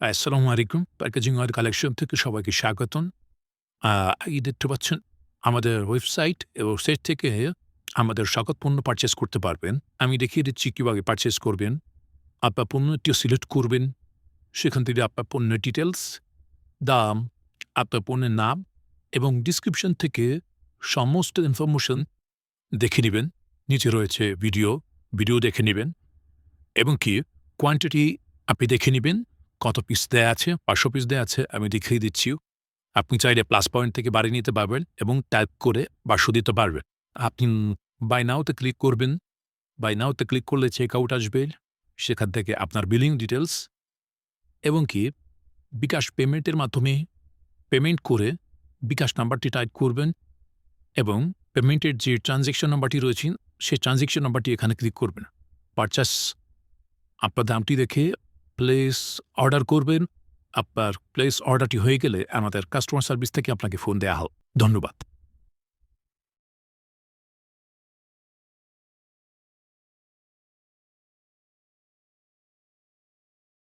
আসসালামু আলাইকুম। Packaging oil collection থেকে সবাইকে স্বাগতম। এই দেখতে পাচ্ছেন, আমাদের ওয়েবসাইট এবং সেট থেকে আমাদের সকল পণ্য পারচেস করতে পারবেন। আমি দেখিয়ে দিচ্ছি কীভাবে পারচেস করবেন। আপনার পণ্যটিও সিলেক্ট করবেন। সেখান থেকে আপনার পণ্যের ডিটেলস দাম, আপনার পণ্যের নাম এবং ডিসক্রিপশন থেকে সমস্ত ইনফরমেশন দেখে নেবেন। নিচে রয়েছে ভিডিও ভিডিও দেখে নেবেন এবং কি কোয়ান্টিটি আপনি দেখে নেবেন। কত পিস দেয়া আছে? পাঁচশো পিস দেয়া আছে, আমি দেখিয়ে দিচ্ছি আপনি চাইলে প্লাস পয়েন্ট থেকে বাড়িয়ে নিতে পারবেন এবং টাইপ করে বাক্স দিতে পারবেন। আপনি বাই নাওতে ক্লিক করবেন। বাই নাওতে ক্লিক করলে চেক আউট আসবে। সেখান থেকে আপনার বিলিং ডিটেলস এবং কি বিকাশ পেমেন্টের মাধ্যমে পেমেন্ট করে বিকাশ নাম্বারটি টাইপ করবেন এবং পেমেন্টের যে ট্রানজ্যাকশন নাম্বারটি রয়েছে, সেই ট্রানজ্যাকশন নাম্বারটি এখানে ক্লিক করবেন। পারচাস আপনার দামটি দেখে প্লেস অর্ডার করবেন। আপনার প্লেস অর্ডারটি হয়ে গেলে আমাদের কাস্টমার সার্ভিস থেকে আপনাকে ফোন দেওয়া হোক। ধন্যবাদ।